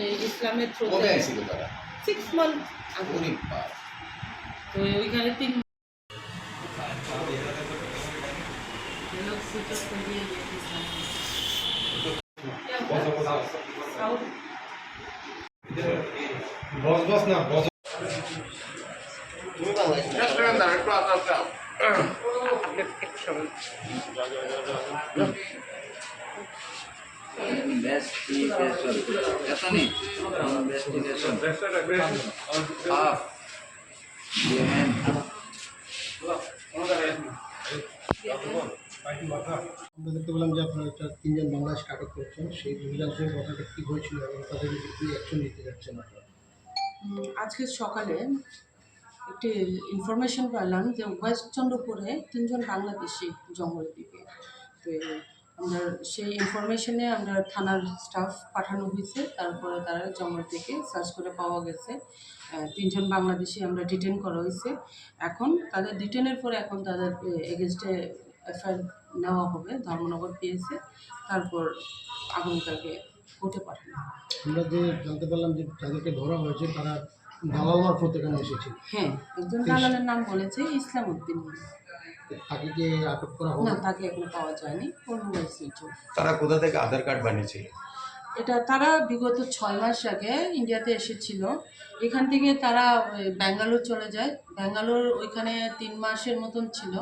এই ইসলামের থ্রুতে আইছিল সিক্স মান্থ আগে। তো ওইখানে তিন বস বস না বস। তুমি বাংলাদেশ দেখতে পেলাম যে আপনারা তিনজন বাংলাদেশ আটক করছেন, সেই অভিযানের কথাটা কী হয়েছিল এবং তাদের কি অ্যাকশন নিতে যাচ্ছেন আজকে সকালে একটি ইনফরমেশন পেলাম যে ওয়েস্ট চন্দ্রপুরে তিনজন বাংলাদেশি জঙ্গলের দিকে। তো আমরা সেই ইনফরমেশনে আমরা থানার স্টাফ পাঠানো হয়েছে, তারপরে তারা জঙ্গল থেকে সার্চ করে পাওয়া গেছে। তিনজন বাংলাদেশি আমরা ডিটেন করা হয়েছে। এখন তাদের ডিটেনের পরে এখন তাদের এগেনস্টে এফআইআর নেওয়া হবে, ধর্মনগর পিএসে তারপর আগামীকালকে কোর্টে পাঠানো আমরা যে জানতে পারলাম যে যাদেরকে ধরা হয়েছে, তারা দালাল মারফত এখানে এসেছিল হ্যাঁ একজন দালালের নাম বলেছে ইসলাম উদ্দিন। তাকে কি আটক করা না তাকে এখনও পাওয়া যায়নি কোন সুইচ তারা কোথা থেকে আধার কার্ড বানিয়েছিল? এটা তারা বিগত ছয় মাস আগে ইন্ডিয়াতে এসেছিল। এখান থেকে তারা ব্যাঙ্গালোর চলে যায়। ব্যাঙ্গালোর ওইখানে তিন মাসের মতন ছিল।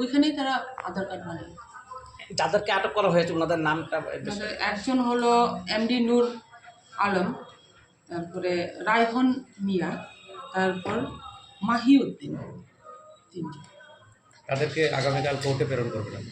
ওইখানেই তারা আধার কার্ড বানায়। যাদেরকে আটক করা হয়েছে ওনাদের নামটা একজন হলো এমডি নূর আলম। তারপরে রায়হন মিয়া তারপর মাহিউদ্দিন তিনজন তাদেরকে আগামীকাল কোর্টে প্রেরণ করবেন